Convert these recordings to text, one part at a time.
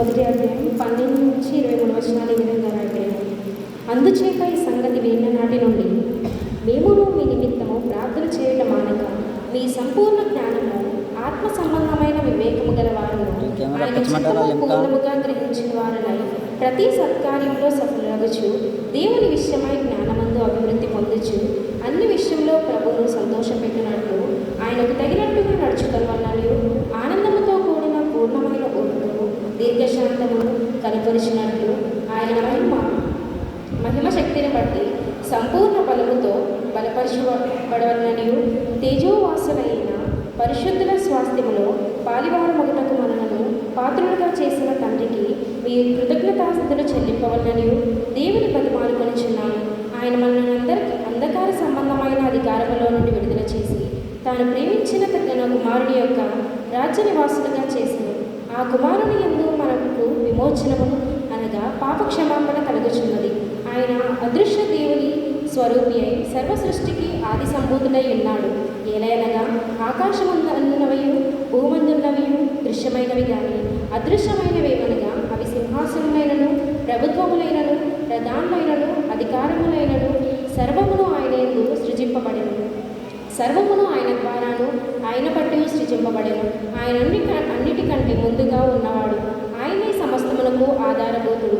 మొదటి అధ్యాయం పన్నెండు నుంచి ఇరవై మూడు వచనాలు ఈ విధంగా రాయబడినాయి అందుచేత ఈ సంగతి విన్న నాటి నుండి మేమును మీ నిమిత్తము ప్రార్థన చేయడం మానక మీ సంపూర్ణ జ్ఞానము ఆత్మ సంబంధమైన వివేకము గల లింకా? పూర్ణముగా గ్రహించిన వారనై ప్రతి సత్కార్యంలో సఫలరగచ్చు దేవుని విషయమై జ్ఞానమందు అభివృద్ధి పొందొచ్చు కనపరిచినట్లు ఆయన మహిమ మహిమ శక్తిని బట్టి సంపూర్ణ బలముతో బలపరచబడవలననియు తేజోవాసులైన పరిశుద్ధుల స్వాస్థ్యములో పాలివారమగుటకు మనలను పాత్రులుగా చేసిన తండ్రికి మీ కృతజ్ఞతాస్థుతులు చెల్లింపవలననియు దేవుని బతిమాలుకొనిచున్నాను ఆయన మనల్ని అందరికి అంధకార సంబంధమైన అధికారములో నుండి విడుదల చేసి తాను ప్రేమించిన తన కుమారుని యొక్క రాజ్య నివాసులుగా చేసిన ఆ కుమారుని ఎందు మనకు విమోచనమును అనగా పాప క్షమాపణ కలుగుచున్నది. ఆయన అదృశ్య దేవుని స్వరూపి అయి సర్వ సృష్టికి ఆది సంభూతుడై ఉన్నాడు. ఏలైనగా ఆకాశమందున్నవయు భూమందున్నవయు దృశ్యమైనవి కానీ అదృశ్యమైనవేమనగా అవి సింహాసనములైనను ప్రభుత్వములైనను ప్రధానమైనను అధికారములైనను సర్వమును ఆయన యందు సృజింపబడినను సర్వమును ఆయన ద్వారాను ఆయన పట్టు సృజింపబడెను. ఆయన అన్ని అన్నిటికంటే ముందుగా ఉన్నవాడు ఆయనే సమస్తమునకు ఆధారభూతుడు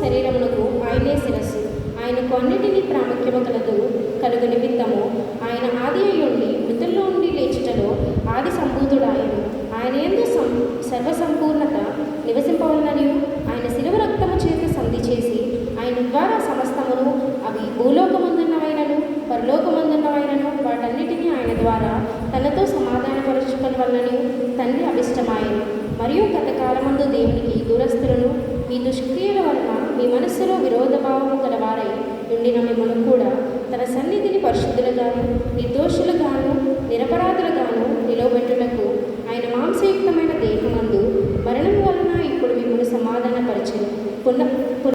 శరీరమునకు ఆయనే శిరస్సు. ఆయనకు అన్నిటినీ ప్రాముఖ్యము కలదు కలుగు నిమిత్తము. ఆయన ఆది అయ్యుండి ఉండి మృతుల్లో నుండి లేచుటలో ఆది సంభూతుడాయను. ఆయన ఎందు సం సర్వసంపూర్ణత నివసింపవలనని ఆయన శిలువ రక్తము చేత సంధి చేసి ఆయన ద్వారా సమస్తమును అవి భూలోకమందున్నవైనను పరలోకమందున్నవైనను వాటన్నిటినీ ఆయన ద్వారా తనతో సమాధానపరచుకొని వలనని తండ్రి అభిష్టమాయను. మరియు గతకాలమందు దేవునికి ఉండిన మిమ్మల్ని కూడా తన సన్నిధిని పరిశుద్ధులుగాను నిర్దోషులుగా